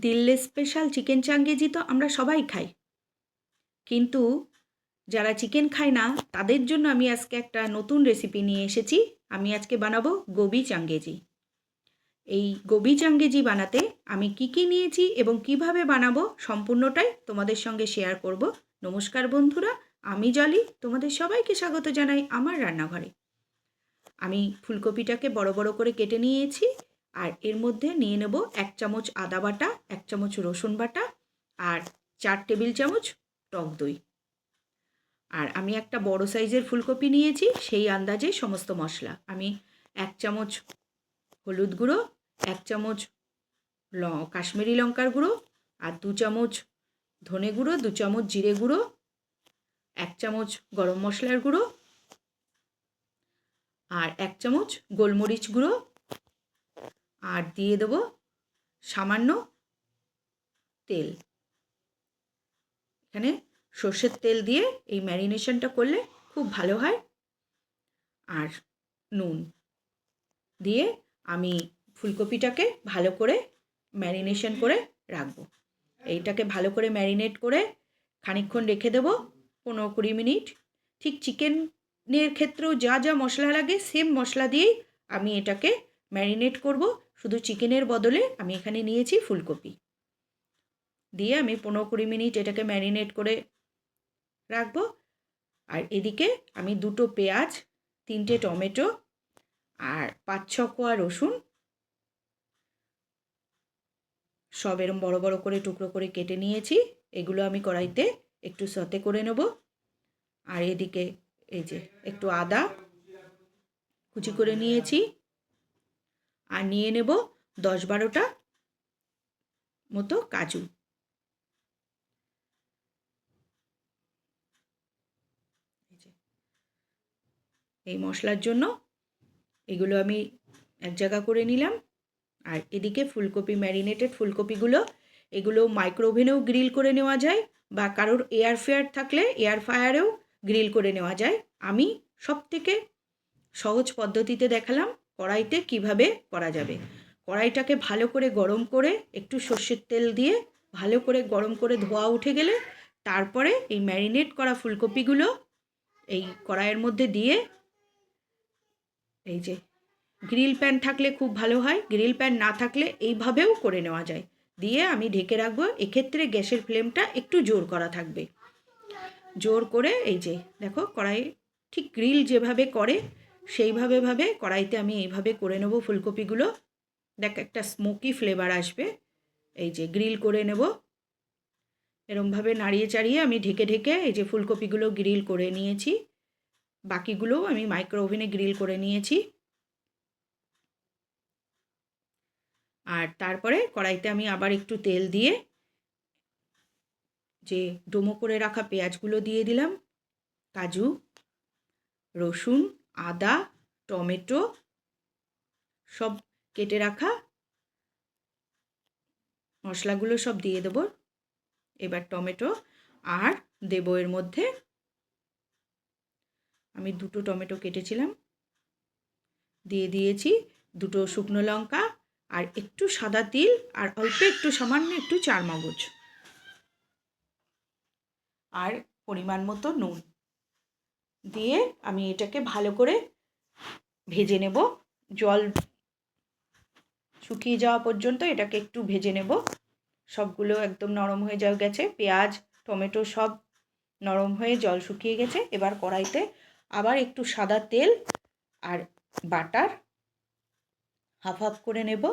Delhi special chicken changezi তো আমরা সবাই খাই। কিন্তু যারা চিকেন খায় না, তাদের জন্য আমি আজকে একটা নতুন রেসিপি নিয়ে এসেছি। আমি আজকে বানাবো গোবি চাঙ্গেজি এই গোবি চাঙ্গেজি বানাতে আমি কি কি নিয়েছি এবং কীভাবে বানাবো সম্পূর্ণটাই তোমাদের সঙ্গে শেয়ার করব। নমস্কার বন্ধুরা, আমি জলি, তোমাদের সবাইকে স্বাগত জানাই আমার রান্নাঘরে। আমি ফুলকপিটাকে বড় বড় করে কেটে নিয়েছি আর এর মধ্যে নিয়ে নেব এক চামচ আদা বাটা, এক চামচ রসুন বাটা আর চার টেবিল চামচ টক দই। আর আমি একটা বড় সাইজের ফুলকপি নিয়েছি, সেই আন্দাজে সমস্ত মশলা। আমি এক চামচ হলুদ গুঁড়ো, এক চামচ ল, কাশ্মীরি লঙ্কার গুঁড়ো আর দু চামচ ধনে গুঁড়ো, দু চামচ জিরে গুঁড়ো, এক চামচ গরম মশলার গুঁড়ো আর এক চামচ গোলমরিচ গুঁড়ো আর দিয়ে দেবো সামান্য তেল। এখানে সর্ষের তেল দিয়ে এই ম্যারিনেশনটা করলে খুব ভালো হয়। আর নুন দিয়ে আমি ফুলকপিটাকে ভালো করে ম্যারিনেশন করে রাখব। এইটাকে ভালো করে ম্যারিনেট করে খানিকক্ষণ রেখে দেবো, পনেরো কুড়ি মিনিট। ঠিক চিকেনের ক্ষেত্রেও যা যা মশলা লাগে সেম মশলা দিয়েই আমি এটাকে ম্যারিনেট করব। শুধু চিকেনের বদলে আমি এখানে নিয়েছি ফুলকপি। দিয়ে আমি পনেরো কুড়ি মিনিট এটাকে ম্যারিনেট করে রাখব। আর এদিকে আমি দুটো পেঁয়াজ, তিনটে টমেটো আর পাঁচ ছ কোয়া রসুন সব এরম বড় বড় করে টুকরো করে কেটে নিয়েছি। এগুলো আমি কড়াইতে একটু সতে করে নেব। আর এদিকে এই যে একটু আদা কুচি করে নিয়েছি। আর নিয়ে নেব দশ বারোটা মতো কাজু। এই মশলার জন্য এগুলো আমি এক জায়গা করে নিলাম। আর এদিকে ফুলকপি ম্যারিনেটেড ফুলকপিগুলো, এগুলো মাইক্রোওভেনেও গ্রিল করে নেওয়া যায় বা কারোর এয়ার ফেয়ার থাকলে এয়ার ফায়ারেও গ্রিল করে নেওয়া যায়। আমি সব থেকে সহজ পদ্ধতিতে দেখালাম। কড়াইতে কীভাবে করা যাবে? কড়াইটাকে ভালো করে গরম করে একটু সর্ষের তেল দিয়ে ভালো করে গরম করে ধোয়া উঠে গেলে তারপরে এই ম্যারিনেট করা ফুলকপিগুলো এই কড়াইয়ের মধ্যে দিয়ে এই যে গ্রিল প্যান থাকলে খুব ভালো হয়, গ্রিল প্যান না থাকলে এইভাবেও করে নেওয়া যায়। দিয়ে আমি ঢেকে রাখব, এক্ষেত্রে গ্যাসের ফ্লেমটা একটু জোর করা থাকবে। জোর করে এই যে দেখো কড়াই ঠিক গ্রিল যেভাবে করে সেইভাবে ভাবে কড়াইতে আমি এইভাবে করে নেব ফুলকপিগুলো। দেখ, একটা স্মোকি ফ্লেভার আসবে। এই যে গ্রিল করে নেব। এরমভাবে নাড়িয়ে চাড়িয়ে আমি ঢেকে ঢেকে এই যে ফুলকপিগুলো গ্রিল করে নিয়েছি। বাকিগুলোও আমি মাইক্রো ওভেনে গ্রিল করে নিয়েছি। আর তারপরে কড়াইতে আমি আবার একটু তেল দিয়ে যে ডোমো করে রাখা পেঁয়াজগুলো দিয়ে দিলাম। কাজু, রসুন আদা, টমেটো সব কেটে রাখা। মশলাগুলো সব দিয়ে দেবো। এবার টমেটো আর দেবো এর মধ্যে। আমি দুটো টমেটো কেটেছিলাম। দিয়ে দিয়েছি দুটো শুকনো লঙ্কা আর একটু সাদা তিল আর অল্প একটু সামান্য একটু চার মগজ আর পরিমাণ মতো নুন। দিয়ে আমি এটাকে ভালো করে ভেজে নেব। জল শুকিয়ে যাওয়া পর্যন্ত এটাকে একটু ভেজে নেব। সবগুলো একদম নরম হয়ে যাওয়া গেছে। পেঁয়াজ, টমেটো সব নরম হয়ে জল শুকিয়ে গেছে। এবার কড়াইতে আবার একটু সাদা তেল আর বাটার হাফ হাফ করে নেব।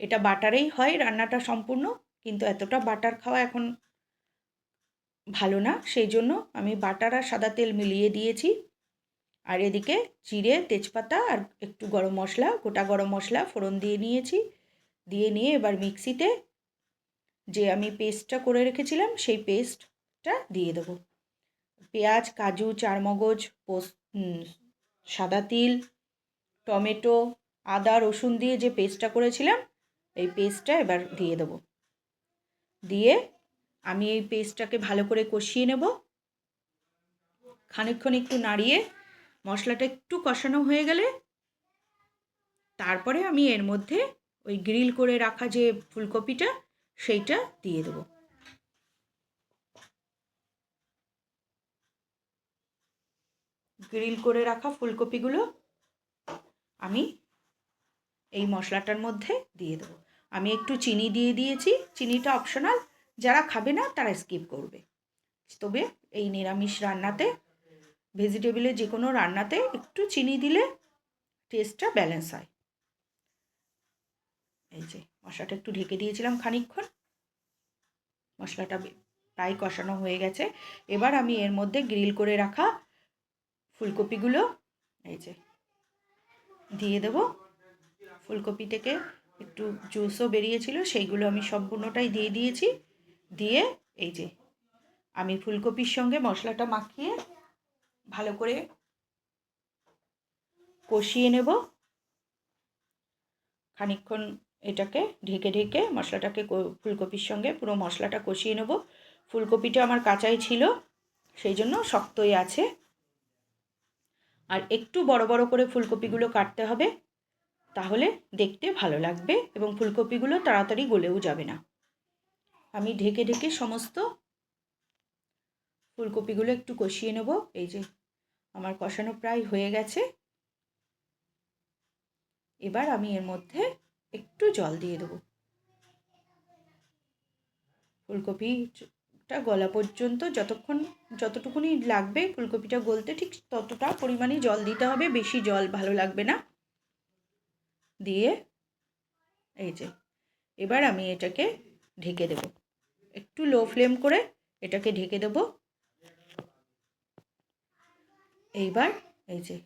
এটা বাটারেই হয়, রান্নাটা সম্পূর্ণ। কিন্তু এতটা বাটার খাওয়া এখন ভালো না, সেই জন্য আমি বাটার আর সাদা তেল মিলিয়ে দিয়েছি। আর এদিকে জিরে, তেজপাতা আর একটু গরম মশলা, গোটা গরম মশলা ফোড়ন দিয়ে নিয়েছি। দিয়ে নিয়ে এবার মিক্সিতে যে আমি পেস্টটা করে রেখেছিলাম, সেই পেস্টটা দিয়ে দেবো। পেঁয়াজ, কাজু, চারমগজ পোস সাদা তিল, টমেটো, আদা, রসুন দিয়ে যে পেস্টটা করেছিলাম, এই পেস্টটা এবার দিয়ে দেবো। দিয়ে আমি এই পেস্টটাকে ভালো করে কষিয়ে নেব। খানিকক্ষণ একটু নাড়িয়ে মশলাটা একটু কষানো হয়ে গেলে তারপরে আমি এর মধ্যে ওই গ্রিল করে রাখা যে ফুলকপিটা সেইটা দিয়ে দেবো। গ্রিল করে রাখা ফুলকপিগুলো আমি এই মশলাটার মধ্যে দিয়ে দেবো। আমি একটু চিনি দিয়ে দিয়েছি। চিনিটা অপশনাল যারা খাবে না, তারা স্কিপ করবে। তবে এই নিরামিষ রান্নাতে ভেজিটেবলের যে কোনো রান্নাতে একটু চিনি দিলে টেস্টটা ব্যালেন্স হয়। এই যে, মশলাটা একটু ঢেকে দিয়েছিলাম খানিকক্ষণ। মশলাটা প্রায় কষানো হয়ে গেছে। এবার আমি এর মধ্যে গ্রিল করে রাখা ফুলকপিগুলো, এই যে, দিয়ে দেব। ফুলকপি থেকে একটু জুসও বেরিয়েছিল, সেইগুলো আমি সম্পূর্ণটাই দিয়ে দিয়েছি। দিয়ে এই যে আমি ফুলকপির সঙ্গে মশলাটা মাখিয়ে ভালো করে কষিয়ে নেব। খানিকক্ষণ এটাকে ঢেকে ঢেকে মশলাটাকে ফুলকপির সঙ্গে পুরো মশলাটা কষিয়ে নেব। ফুলকপিটা আমার কাঁচাই ছিল, সেই জন্য শক্তই আছে। আর একটু বড় বড় করে ফুলকপিগুলো কাটতে হবে, তাহলে দেখতে ভালো লাগবে এবং ফুলকপিগুলো তাড়াতাড়ি গলেও যাবে না। আমি ঢেকে ঢেকে সমস্ত ফুলকপিগুলো একটু কষিয়ে নেব। এই যে আমার কষানো প্রায় হয়ে গেছে। এবার আমি এর মধ্যে একটু জল দিয়ে দেবো। ফুলকপিটা গলা পর্যন্ত যতক্ষণ, যতটুকুনি লাগবে ফুলকপিটা গলতে ঠিক ততটা পরিমাণে জল দিতে হবে। বেশি জল ভালো লাগবে না। দিয়ে এই যে এবার আমি এটাকে ঢেকে দেব। একটু লো ফ্লেম করে এটাকে ঢেকে দেব। এইবার এই যে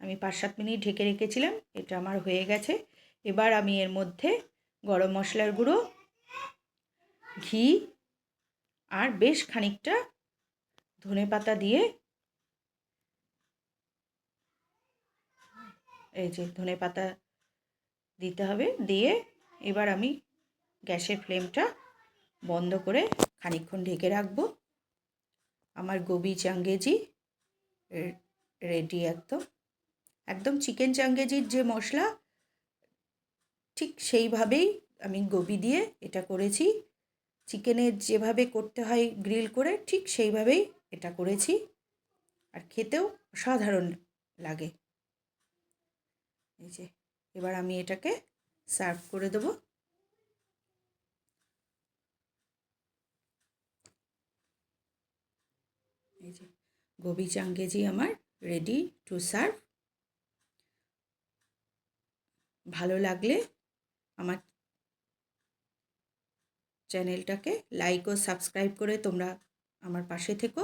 আমি পাঁচ সাত মিনিট ঢেকে রেখেছিলাম, এটা আমার হয়ে গেছে। এবার আমি এর মধ্যে গরম মশলার গুঁড়ো, ঘি আর বেশ খানিকটা ধনে পাতা দিয়ে এই যে ধনে পাতা দিতে হবে। দিয়ে এবার আমি গ্যাসের ফ্লেমটা বন্ধ করে খানিকক্ষণ ঢেকে রাখব। আমার গোবি চাঙ্গেজি রেডি একদম। একদম চিকেন চাঙ্গেজির যে মশলা, ঠিক সেইভাবেই আমি গোবি দিয়ে এটা করেছি। চিকেনের যেভাবে করতে হয় গ্রিল করে, ঠিক সেইভাবেই এটা করেছি। আর খেতেও অসাধারণ লাগে। এই যে, এবার আমি এটাকে সার্ভ করে দেবো। এই গোবি চাঙ্গেজি আমার রেডি টু সার্ভ ভালো লাগলে আমার চ্যানেলটাকে লাইক ও সাবস্ক্রাইব করে তোমরা আমার পাশে থেকো।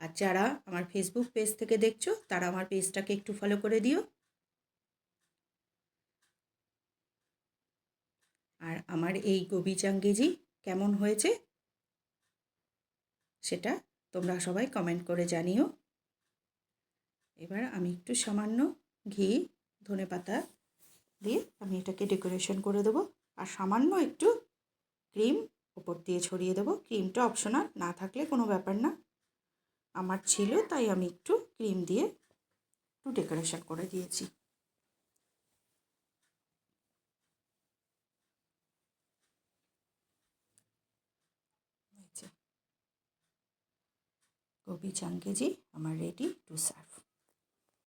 আর যারা আমার ফেসবুক পেজ থেকে দেখছ, তারা আমার পেজটাকে একটু ফলো করে দিও। আর আমার এই গোবি চাঙ্গেজি কেমন হয়েছে, সেটা তোমরা সবাই কমেন্ট করে জানিও। এবার আমি একটু সামান্য ঘি, ধনে পাতা দিয়ে আমি এটাকে ডেকোরেশন করে দেবো। আর সামান্য একটু ক্রিম ওপর দিয়ে ছড়িয়ে দেবো। ক্রিমটা অপশনাল না থাকলে কোনো ব্যাপার না। আমার ছিল, তাই আমি একটু ক্রিম দিয়ে একটু ডেকোরেশন করে দিয়েছি। গোবি চাঙ্কেজি আমার রেডি টু সার্ভ